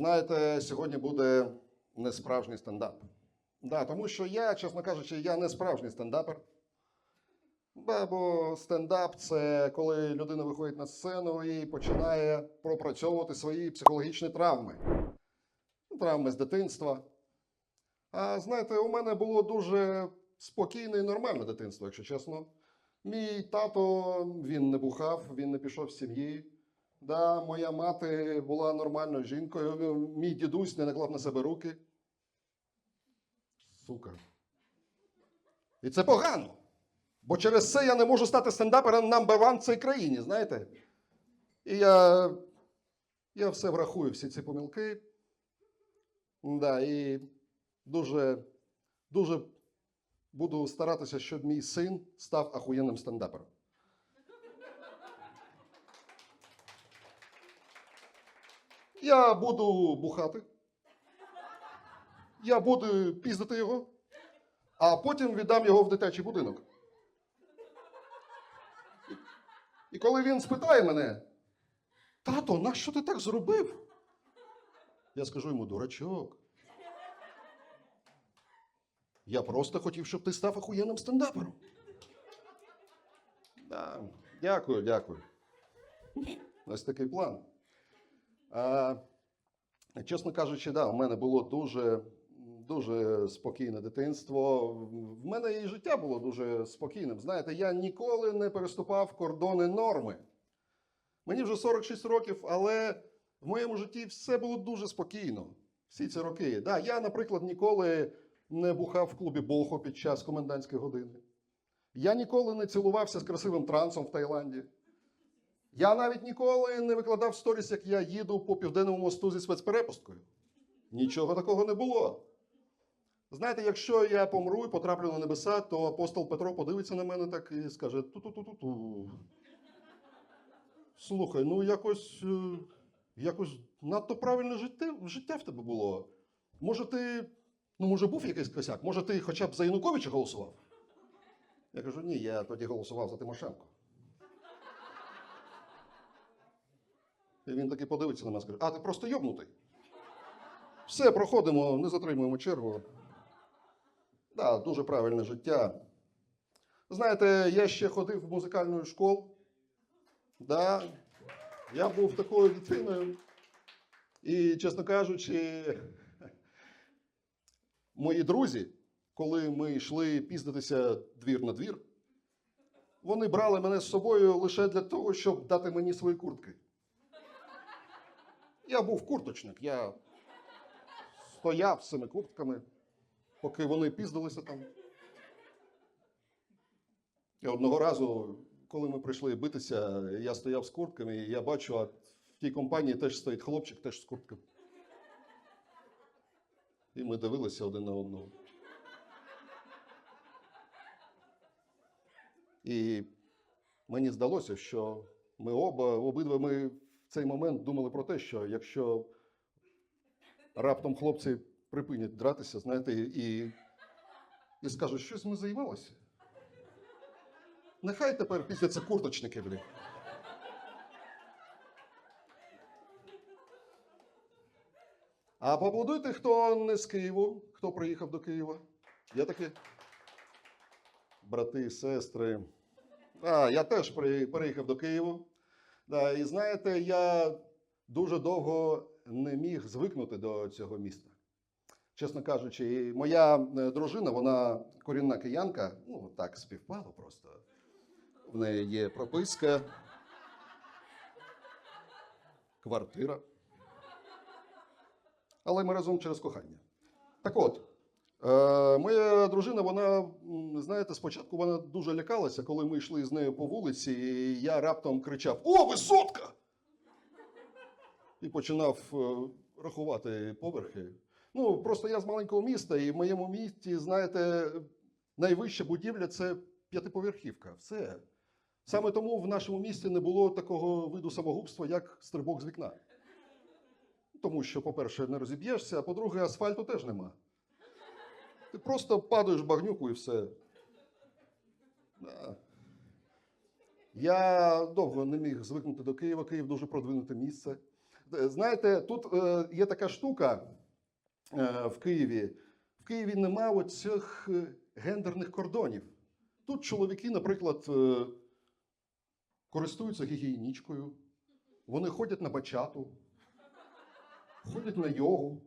Знаєте, сьогодні буде не справжній стендап. Да, тому що я, чесно кажучи, я не справжній стендапер. Бо стендап це коли людина виходить на сцену і починає пропрацьовувати свої психологічні травми. Травми з дитинства. А знаєте, у мене було дуже спокійне і нормальне дитинство, якщо чесно. Мій тато він не бухав, він не пішов з сім'ї. Да, моя мати була нормальною жінкою. Мій дідусь не наклав на себе руки. Сука. І це погано. Бо через це я не можу стати стендапером number one в цій країні, знаєте? І я, я все врахую, всі ці помилки. Да, і дуже, дуже буду старатися, щоб мій син став ахуєнним стендапером. Я буду бухати. Я буду піздити його, а потім віддам його в дитячий будинок. І- коли він спитає мене, тато, нащо ти так зробив? Я скажу йому, дурачок. Я просто хотів, щоб ти став охуєнним стендапером. Да. Дякую, дякую. Ось такий план. Чесно кажучи, да, у мене було дуже, дуже спокійне дитинство. В мене і життя було дуже спокійним. Знаєте, я ніколи не переступав кордони норми. Мені вже 46 років, але в моєму житті все було дуже спокійно. Всі ці роки. Да, я, наприклад, ніколи не бухав в клубі Болхо під час комендантської години. Я ніколи не цілувався з красивим трансом в Таїланді. Я навіть ніколи не викладав сторіс, як я їду по південному мосту зі спецперепусткою. Нічого такого не було. Знаєте, якщо я помру і потраплю на небеса, то апостол Петро подивиться на мене так і скаже: ту-ту-ту-ту-ту. Слухай, ну якось, е, якось надто правильне життя, життя в тебе було. Може, ти, ну, може, був якийсь косяк? Може, ти хоча б за Януковича голосував? Я кажу, ні, я тоді голосував за Тимошенко. Він таки подивиться на мене і скаже: а ти просто йобнутий. Все, проходимо, не затримуємо чергу. Да, дуже правильне життя. Знаєте, я ще ходив в музикальну школу. Да, я був такою дитиною. І, чесно кажучи, мої друзі, коли ми йшли піздитися двір на двір, вони брали мене з собою лише для того, щоб дати мені свої куртки. Я був курточник, я стояв з цими куртками, поки вони піздилися там. І одного разу, коли ми прийшли битися, я стояв з куртками, і я бачу, а в тій компанії теж стоїть хлопчик, теж з куртками. І ми дивилися один на одного. І мені здалося, що ми оба, обидва ми цей момент думали про те, що якщо раптом хлопці припинять дратися, знаєте, і, і скажуть, щось ми займалися. Нехай тепер після це курточники, блін. А поаплодуйте, хто не з Києву, хто приїхав до Києва. Є такі брати, сестри. А, я теж переїхав до Києва. Да, і знаєте, я дуже довго не міг звикнути до цього міста. Чесно кажучи, моя е, дружина, вона корінна киянка, ну так співпало просто. В неї є прописка, квартира. Але ми разом через кохання. Так от, е, моя дружина, вона, знаєте, спочатку вона дуже лякалася, коли ми йшли з нею по вулиці, і я раптом кричав: О, висотка! І починав е, рахувати поверхи. Ну, просто я з маленького міста, і в моєму місті, знаєте, найвища будівля це п'ятиповерхівка. Все. Саме тому в нашому місті не було такого виду самогубства, як стрибок з вікна. Тому що, по-перше, не розіб'єшся, а по-друге, асфальту теж нема. Ти просто падаєш в багнюку і все. Да. Я довго не міг звикнути до Києва. Київ дуже продвинуте місце. Е, Знаєте, тут е, є така штука е, в Києві. В Києві нема оцих е, гендерних кордонів. Тут чоловіки, наприклад, е, користуються гігієнічкою, вони ходять на бачату, ходять на йогу.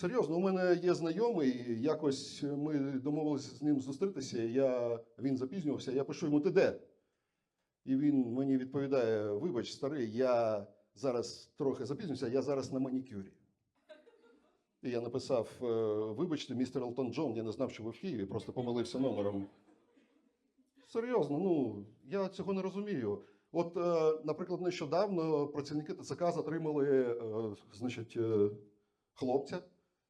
Серйозно, у мене є знайомий, якось ми домовилися з ним зустрітися. Я, він запізнювався, я пишу йому, ти де? І він мені відповідає: вибач, старий, я зараз трохи запізнюся, я зараз на манікюрі. І я написав: е, вибачте, містер Елтон Джон, я не знав, що ви в Києві, просто помилився номером. Серйозно, ну я цього не розумію. От, е, наприклад, нещодавно працівники ТЦК затримали, е, значить, хлопця,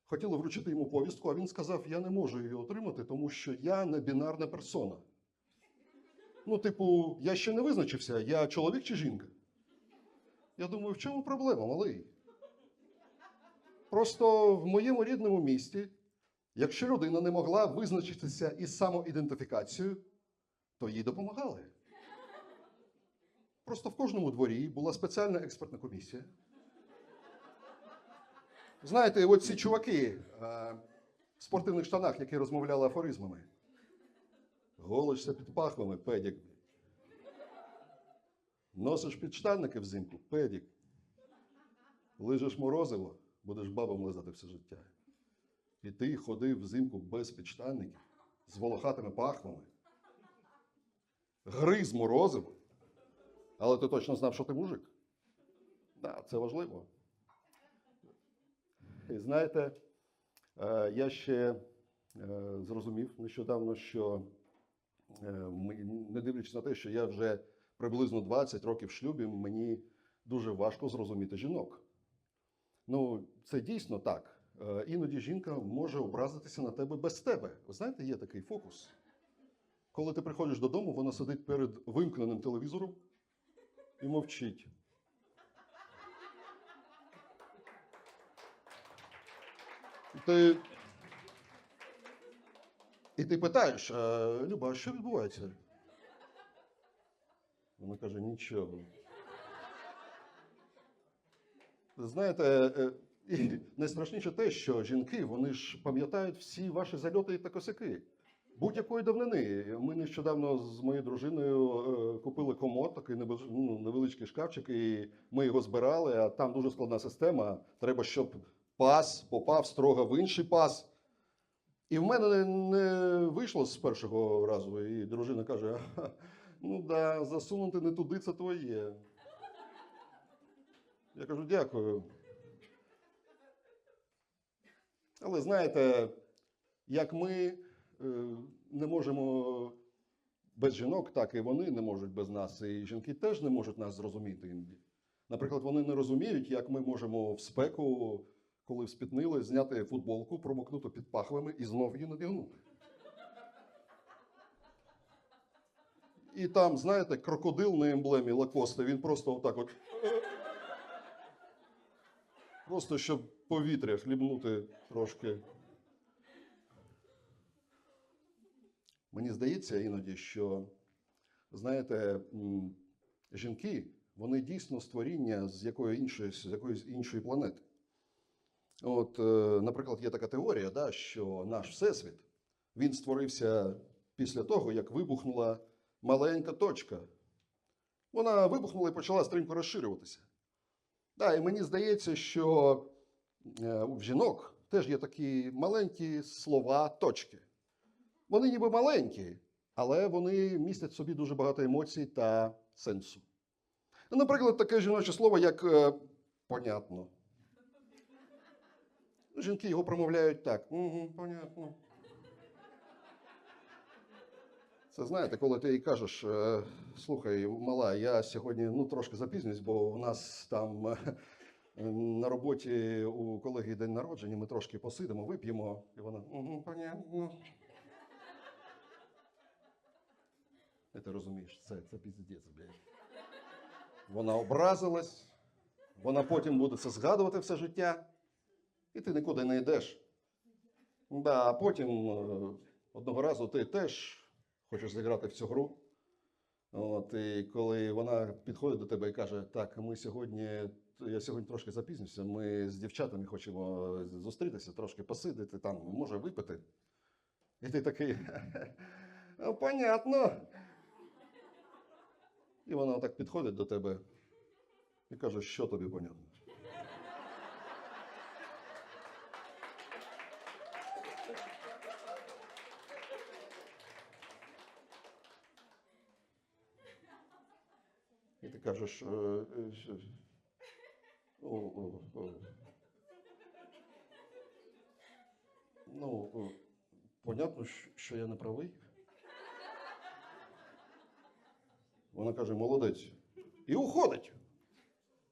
хотіли вручити йому повістку, а він сказав: Я не можу її отримати, тому що я не бінарна персона. Ну, типу, я ще не визначився, я чоловік чи жінка. Я думаю, в чому проблема, малий? Просто в моєму рідному місті, якщо людина не могла визначитися із самоідентифікацією, то їй допомагали. Просто в кожному дворі була спеціальна експертна комісія. Знаєте, от ці чуваки е, в спортивних штанах, які розмовляли афоризмами. Голишся під пахвами, педік. Носиш підштанники взимку, педік. Лижеш морозиво, будеш бабам лизати все життя. І ти ходив взимку без підштанників, з волохатими пахвами. Гриз морозиво. Але ти точно знав, що ти мужик. Так, це важливо. І знаєте, е, я ще е, зрозумів нещодавно, що е, не дивлячись на те, що я вже приблизно 20 років в шлюбі, мені дуже важко зрозуміти жінок. Ну, це дійсно так. Іноді жінка може образитися на тебе без тебе. Ви знаєте, є такий фокус. Коли ти приходиш додому, вона сидить перед вимкненим телевізором і мовчить. Ти, і ти питаєш, «Е, Люба, а що відбувається? Вона каже, нічого. Знаєте, е, і найстрашніше те, що жінки вони ж пам'ятають всі ваші зальоти та косяки. Будь-якої давнини. Ми нещодавно з моєю дружиною е, купили комод, такий ну, невеличкий шкафчик, і ми його збирали, а там дуже складна система. Треба, щоб пас попав строго в інший пас. І в мене не, вийшло з першого разу. І дружина каже: ну да, засунути не туди це твоє. Я кажу, дякую. Але знаєте, як ми е, не можемо без жінок, так і вони не можуть без нас. І жінки теж не можуть нас зрозуміти. Наприклад, вони не розуміють, як ми можемо в спеку, коли вспітнили, зняти футболку, промокнути під пахвами і знов її надягнути. І там, знаєте, крокодил на емблемі Лакоста, він просто отак от. Просто щоб повітря хлібнути трошки. Мені здається іноді, що, знаєте, жінки, вони дійсно створіння з якої іншої, з якоїсь іншої планети. От, е, наприклад, є така теорія, да, що наш Всесвіт він створився після того, як вибухнула маленька точка. Вона вибухнула і почала стрімко розширюватися. Да, і мені здається, що е, в жінок теж є такі маленькі слова, точки. Вони ніби маленькі, але вони містять в собі дуже багато емоцій та сенсу. Наприклад, таке жіноче слово, як е, понятно. Жінки його промовляють так. Угу, понятно. Це знаєте, коли ти їй кажеш, е, слухай, мала, я сьогодні ну, трошки запізнююсь, бо у нас там е, на роботі у колеги день народження, ми трошки посидимо, вип'ємо, і вона угу, понятно. Ти розумієш, це, це піздець, блядь. Вона образилась, вона потім буде це згадувати все життя, і ти нікуди не йдеш. Да, а потім е, одного разу ти теж хочеш зіграти в цю гру. От, і коли вона підходить до тебе і каже: Так, ми сьогодні, я сьогодні трошки запізнюся, ми з дівчатами хочемо зустрітися, трошки посидити, там, може випити. І ти такий, «Ну, понятно. І вона так підходить до тебе і каже, що тобі понятно. І ти кажеш, «Е, е, ну, понятно, що- я не правий. Вона каже, молодець. І уходить.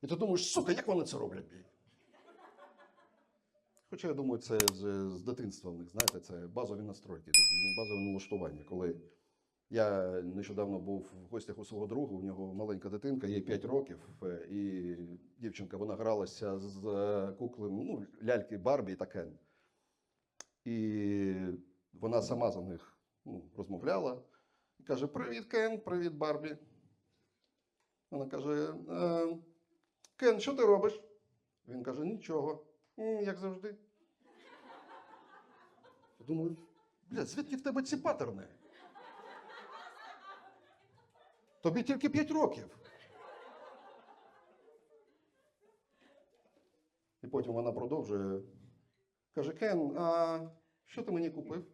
І ти думаєш, сука, як вони це роблять? блін?» Хоча я думаю, це з, з дитинства в них, знаєте, це базові настройки, базове налаштування. Коли я нещодавно був в гостях у свого друга, у нього маленька дитинка, їй 5 років, е, і дівчинка вона гралася з е, куклами, ну, ляльки Барбі та Кен. І вона сама за них ну, розмовляла і каже: Привіт, Кен, привіт, Барбі. Вона каже: «Е, Кен, що ти робиш? Він каже: нічого. Як завжди. Думаю, бля, звідки в тебе ці паттерни? Тобі тільки 5 років. І потім вона продовжує. Каже: Кен, а що ти мені купив?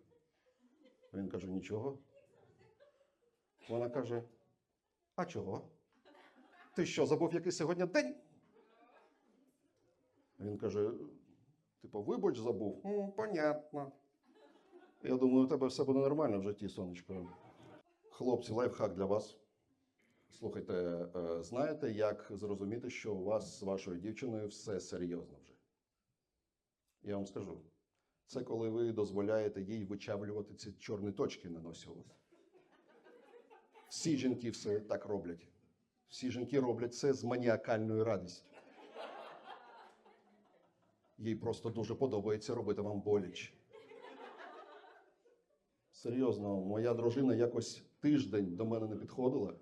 Він каже: нічого. Вона каже: А чого? Ти що, забув який сьогодні день? Він каже: типу, вибач, забув. «М, понятно. Я думаю, у тебе все буде нормально в житті, сонечко. Хлопці, лайфхак для вас. Слухайте, е, знаєте, як зрозуміти, що у вас з вашою дівчиною все серйозно вже? Я вам скажу. Це коли ви дозволяєте їй вичавлювати ці чорні точки на носі у вас. Всі жінки все так роблять. Всі жінки роблять це з маніакальною радістю. Їй просто дуже подобається робити вам боліч. Серйозно, моя дружина якось тиждень до мене не підходила.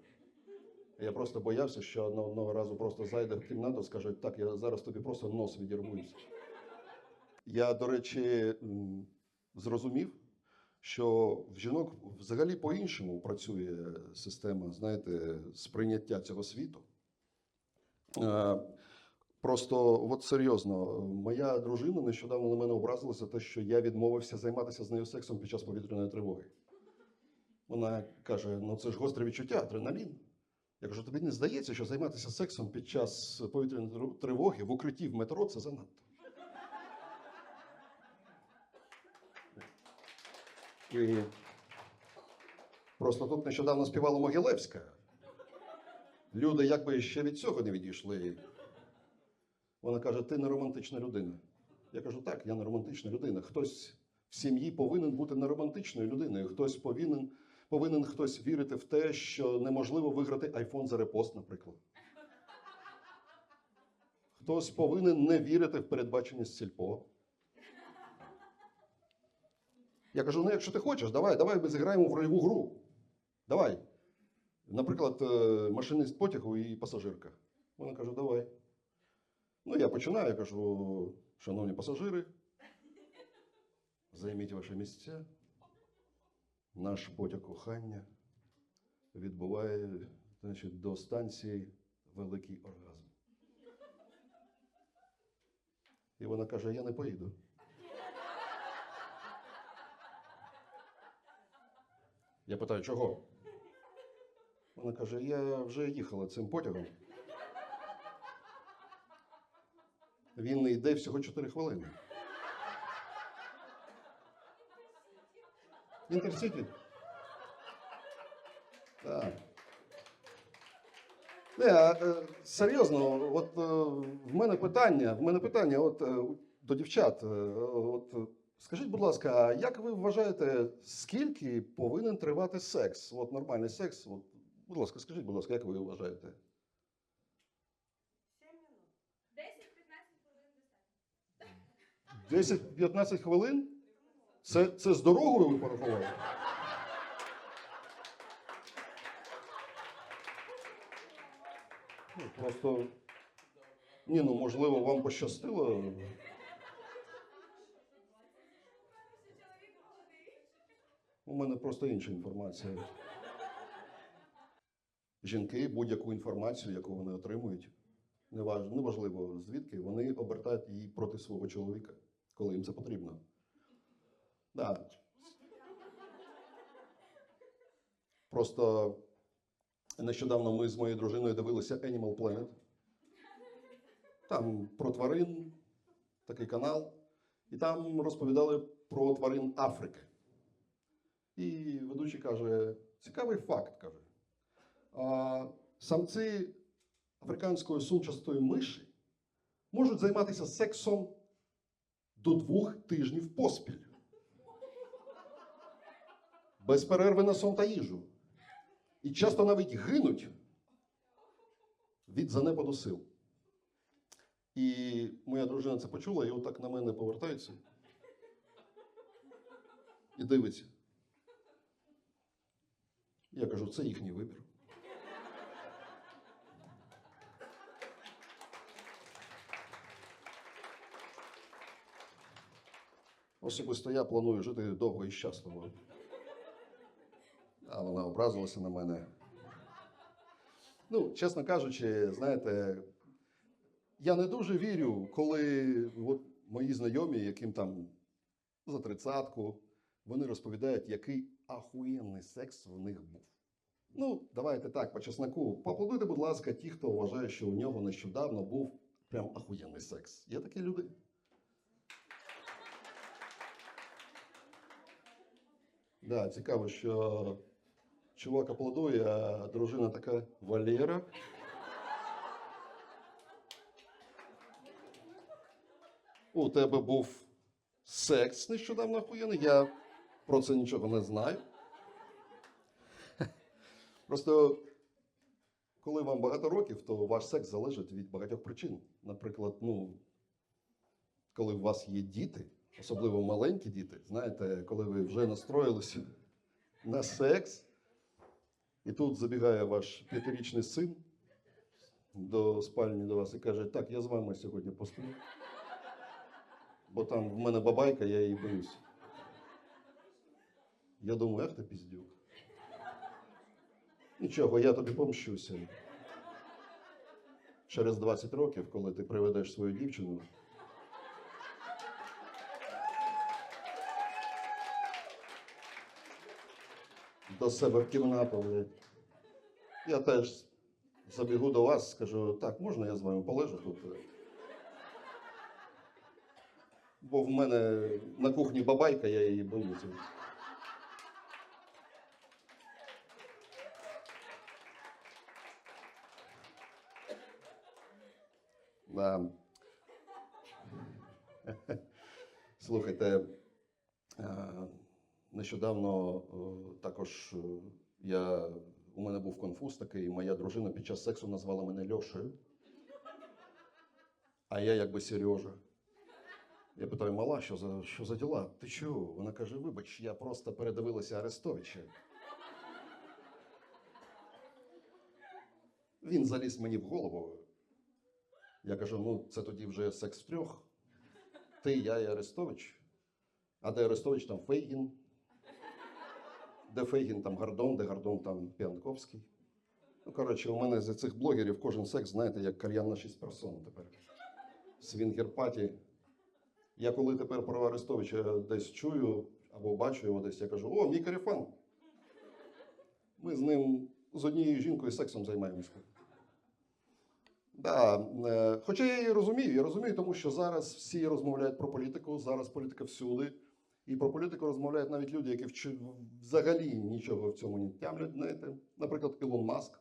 Я просто боявся, що одного разу просто зайде в кімнату скаже, так, я зараз тобі просто нос відірвуюся. Я, до речі, зрозумів, що в жінок взагалі по-іншому працює система, знаєте, сприйняття цього світу. Е, Просто, от серйозно, моя дружина нещодавно на мене образилася те, що я відмовився займатися з нею сексом під час повітряної тривоги. Вона каже: ну це ж гостре відчуття, адреналін. Я кажу, тобі не здається, що займатися сексом під час повітряної тривоги в укритті в метро це занадто. І просто тут нещодавно співала Могилевська. Люди якби ще від цього не відійшли. Вона каже: ти не романтична людина. Я кажу, так, я не романтична людина. Хтось в сім'ї повинен бути не романтичною людиною. Хтось повинен, повинен хтось вірити в те, що неможливо виграти айфон за репост, наприклад. Хтось повинен не вірити в передбаченість сільпо. Я кажу: ну, якщо ти хочеш, давай, давай ми зіграємо в рольову гру. Давай. Наприклад, е, машинист потягу і пасажирка. Вона каже, давай. Ну, я починаю, я кажу, шановні пасажири, займіть ваші місця. Наш потяг кохання відбуває значить, до станції Великий Оргазм. І вона каже: я не поїду. Я питаю, чого? Вона каже: я вже їхала цим потягом. Він не йде всього 4 хвилини. Інтерсіті. Так. Не, а, е, серйозно, от е, в мене питання, в мене питання от, е, до дівчат. От, скажіть, будь ласка, а як ви вважаєте, скільки повинен тривати секс? От нормальний секс? От, будь ласка, скажіть, будь ласка, як ви вважаєте? 7 минут. 10-15 хвилин достатньо. 10-15 хвилин? Це, це з дорогою ви порахували? Просто. Ні, ну можливо, вам пощастило. У мене просто інша інформація. Жінки будь-яку інформацію, яку вони отримують, неваж- неважливо звідки, вони обертають її проти свого чоловіка, коли їм це потрібно. Да. Просто нещодавно ми з моєю дружиною дивилися Animal Planet. Там про тварин, такий канал, і там розповідали про тварин Африки. І ведучий каже: цікавий факт, каже. А, самці африканської сумчастої миші можуть займатися сексом до двох тижнів поспіль. Без перерви на сон та їжу. І часто навіть гинуть від занепаду сил. І моя дружина це почула, і отак на мене повертається. І дивиться. Я кажу, це їхній вибір. Особисто я планую жити довго і щасливо. А вона образилася на мене. Ну, чесно кажучи, знаєте, я не дуже вірю, коли от мої знайомі, яким там за тридцятку, вони розповідають, який ахуєнний секс в них був. Ну, давайте так, по чесноку. Поаплодуйте, будь ласка, ті, хто вважає, що у нього нещодавно був прям ахуєнний секс. Є такі люди? Да, цікаво, що чувак аплодує, а дружина така Валера. У тебе був секс нещодавно охуєнний. Я про це нічого не знаю. Просто коли вам багато років, то ваш секс залежить від багатьох причин. Наприклад, ну, коли у вас є діти, особливо маленькі діти, знаєте, коли ви вже настроїлися на секс, і тут забігає ваш п'ятирічний син до спальні до вас і каже: Так, я з вами сьогодні посплю. Бо там в мене бабайка, я її боюсь. Я думаю, ах ти піздюк. Нічого, я тобі помщуся. Через 20 років, коли ти приведеш свою дівчину. До себе в кімнату, блядь. Я теж забігу до вас, скажу, так, можна я з вами полежу тут? Бо в мене на кухні бабайка, я її боюся. Да. Слухайте, е, нещодавно також я, у мене був конфуз такий, моя дружина під час сексу назвала мене Льошею, а я якби Сережа. Я питаю, мала, що за, що за діла? Ти чого? Вона каже, вибач, я просто передивилася Арестовича. Він заліз мені в голову. Я кажу: ну, це тоді вже секс втрьох. Ти, я і Арестович. А де Арестович, там Фейгін. Де Фейгін, там Гордон, де Гордон, там Піанковський. Ну, коротше, у мене з цих блогерів кожен секс, знаєте, як на 6 персон тепер. Свінгер-паті. Я коли тепер про Арестовича десь чую або бачу його десь, я кажу: о, мій карифан. Ми з ним з однією жінкою сексом займаємося. Да, е, хоча я її розумію, я розумію, тому що зараз всі розмовляють про політику, зараз політика всюди. І про політику розмовляють навіть люди, які взагалі нічого в цьому не тямлять. Знаєте. Наприклад, Ілон Маск.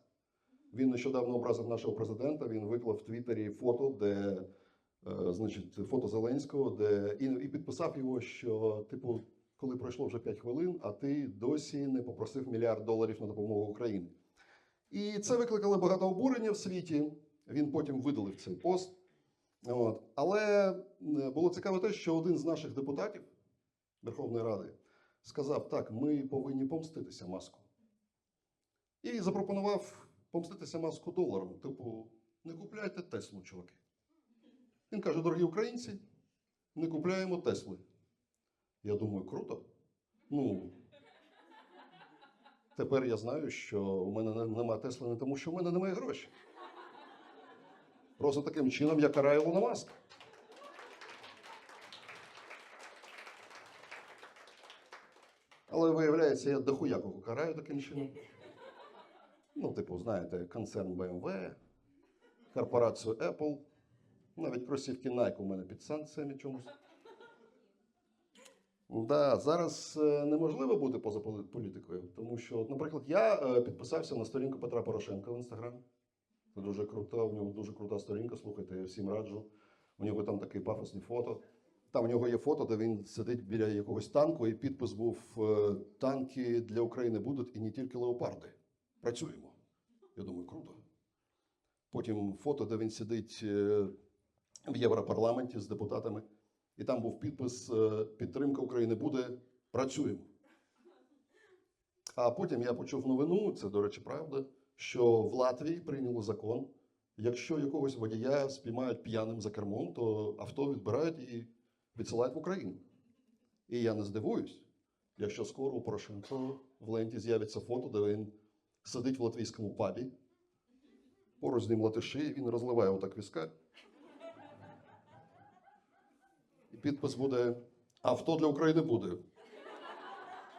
Він нещодавно образив нашого президента. Він виклав в Твіттері фото, де, е, значить, фото Зеленського, де і, і підписав його, що, типу, коли пройшло вже 5 хвилин, а ти досі не попросив мільярд доларів на допомогу Україні. І це викликало багато обурення в світі. Він потім видалив цей пост. От. Але е, було цікаво те, що один з наших депутатів Верховної Ради сказав: так, ми повинні помститися маску. І запропонував помститися маску доларом. Типу, не купляйте Теслу, чуваки. Він каже, дорогі українці, не купляємо Тесли. Я думаю, круто. Ну, тепер я знаю, що у мене не- нема Тесли не тому, що в мене немає грошей. Просто таким чином я караю Ілона Маска. Але виявляється, я дохуя кого караю таким чином. Ну, типу, знаєте, концерн BMW, корпорацію Apple, навіть кросівки Nike у мене під санкціями чомусь. Да, зараз е, неможливо бути поза політикою, тому що, наприклад, я е, підписався на сторінку Петра Порошенка в інстаграмі. Це дуже круто, у нього дуже крута сторінка, слухайте, я всім раджу. У нього там такі пафосні фото. Там у нього є фото, де він сидить біля якогось танку, і підпис був е, танки для України будуть і не тільки леопарди. Працюємо. Я думаю, круто. Потім фото, де він сидить е, в Європарламенті з депутатами, і там був підпис е, Підтримка України буде, працюємо. А потім я почув новину, це, до речі, правда, що в Латвії прийняли закон. Якщо якогось водія спіймають п'яним за кермом, то авто відбирають і відсилають в Україну. І я не здивуюсь, якщо скоро у Порошенко в ленті з'явиться фото, де він сидить в латвійському пабі, поруч з ним латиші, і він розливає отак віска. І підпис буде: Авто для України буде.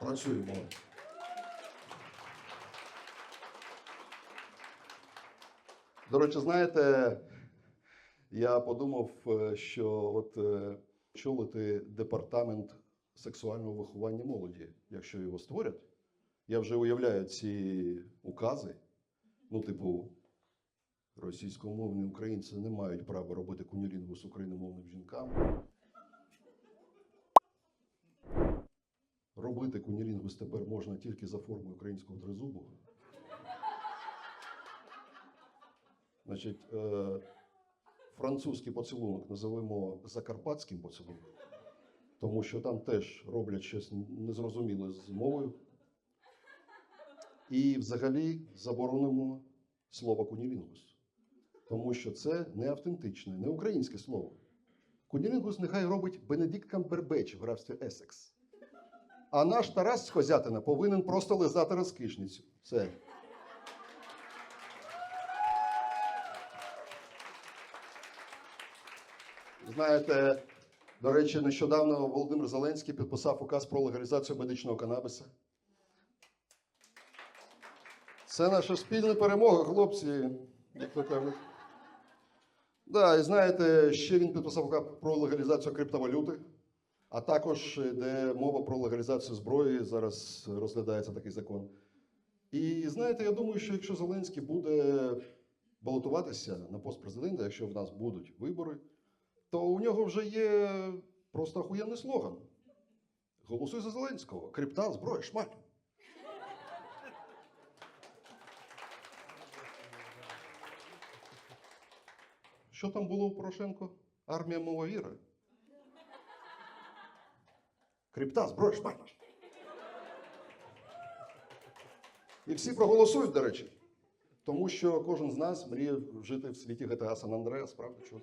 Працюємо. До речі, знаєте, я подумав, е, що от очолити департамент сексуального виховання молоді, якщо його створять, я вже уявляю ці укази. Ну, типу, російськомовні українці не мають права робити кунілінгу з україномовним жінкам. Робити кунілінгус тепер можна тільки за формою українського тризубу. Значить, е, французький поцілунок називаємо закарпатським поцілунком, тому що там теж роблять щось незрозуміле з мовою. І взагалі заборонимо слово кунілінгус, тому що це не автентичне, не українське слово. Кунілінгус нехай робить Бенедикт Камбербеч в графстві Есекс. А наш Тарас з Хозятина повинен просто лизати розкишницю. Все. Знаєте, до речі, нещодавно Володимир Зеленський підписав указ про легалізацію медичного канабіса. Це наша спільна перемога, хлопці, як то кажуть. Да, і знаєте, ще він підписав указ про легалізацію криптовалюти, а також йде мова про легалізацію зброї. Зараз розглядається такий закон. І знаєте, я думаю, що якщо Зеленський буде балотуватися на пост президента, якщо в нас будуть вибори, то у нього вже є просто охуєнний слоган. Голосуй за Зеленського. Крипта, зброя, шмаль. Що там було у Порошенко? Армія мова віри. Крипта, зброя, шмаль. І всі проголосують, до речі. Тому що кожен з нас мріє жити в світі GTA San Andreas, правда? Чого?